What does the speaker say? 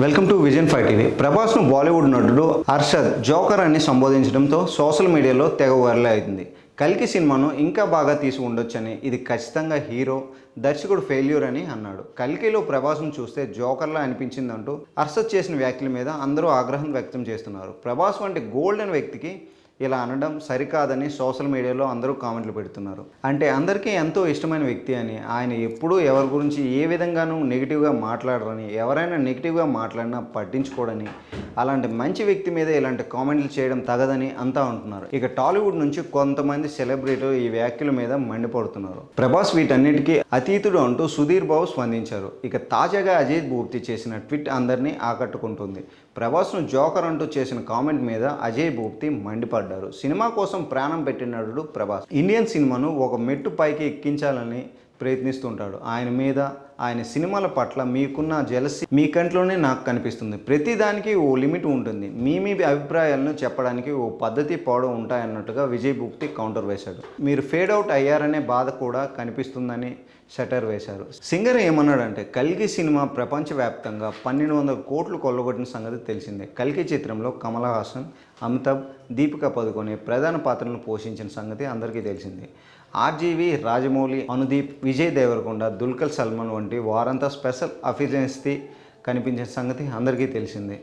Welcome to vision five TV. ప్రభాస్ను Bollywood నటుడు Harshad joker అని సంబోధించడంతో social మీడియాలో తెగ వైరల్ అయింది కల్కి సినిమాను ఇంకా బాగా తీసి ఉండొచ్చని ఇది ఖచ్చితంగా హీరో దర్శకుడు ఫెయిల్యూర్ అని అన్నాడు. కల్కిలో ప్రభాస్ను చూస్తే జోకర్లా అనిపించిందంటూ అర్షద్ చేసిన వ్యాఖ్యల మీద అందరూ ఆగ్రహం వ్యక్తం చేస్తున్నారు. ప్రభాస్ వంటి గోల్డెన్ వ్యక్తికి ఇలా అనడం సరికాదని సోషల్ మీడియాలో అందరూ కామెంట్లు పెడుతున్నారు. అంటే అందరికీ ఎంతో ఇష్టమైన వ్యక్తి అని ఆయన ఎప్పుడూ ఎవరి గురించి ఏ విధంగానూ నెగిటివ్గా మాట్లాడరని ఎవరైనా నెగిటివ్గా మాట్లాడినా పట్టించుకోడని అలాంటి మంచి వ్యక్తి మీద ఇలాంటి కామెంట్లు చేయడం తగదని అంతా అంటున్నారు ఇక టాలీవుడ్ నుంచి కొంతమంది సెలబ్రిటీలు ఈ వ్యాఖ్యల మీద మండిపడుతున్నారు. ప్రభాస్ వీటన్నిటికీ అతీతుడు అంటూ సుధీర్ బాబు స్పందించారు. ఇక తాజాగా అజయ్ భూప్తి చేసిన ట్వీట్ అందరినీ ఆకట్టుకుంటుంది. ప్రభాస్ను జోకర్ అంటూ చేసిన కామెంట్ మీద అజయ్ భూప్తి పడ్డారు. సినిమా కోసం ప్రాణం పెట్టిన ప్రభాస్. ఇండియన్ సినిమాను ఒక మెట్టు పైకి ఎక్కించాలని ప్రయత్నిస్తుంటాడు. ఆయన మీద ఆయన సినిమాల పట్ల మీకున్న జలసి మీ కంట్లోనే నాకు కనిపిస్తుంది. ప్రతిదానికి ఓ లిమిట్ ఉంటుంది. మీ మీ అభిప్రాయాలను చెప్పడానికి ఓ పద్ధతి పోవడం ఉంటాయన్నట్టుగా విజయ్ భుక్తి కౌంటర్ వేశాడు. మీరు ఫేడ్ అవుట్ అయ్యారనే బాధ కూడా కనిపిస్తుందని షటర్ వేశారు. సింగర్ ఏమన్నాడంటే కల్కి సినిమా ప్రపంచవ్యాప్తంగా పన్నెండు వందల కోట్లు కొల్లగొట్టిన సంగతి తెలిసిందే. కల్కి చిత్రంలో కమల్ హాసన్ అమితాబ్ దీపిక పదుకొని ప్రధాన పాత్రలను పోషించిన సంగతి అందరికీ తెలిసిందే. ఆర్జీవి రాజమౌళి అనుదీప్ విజయ్ దేవరకొండ దుల్కర్ సల్మాన్ వంటి వారంతా స్పెషల్ అఫిషియన్స్ది కనిపించిన సంగతి అందరికీ తెలిసిందే.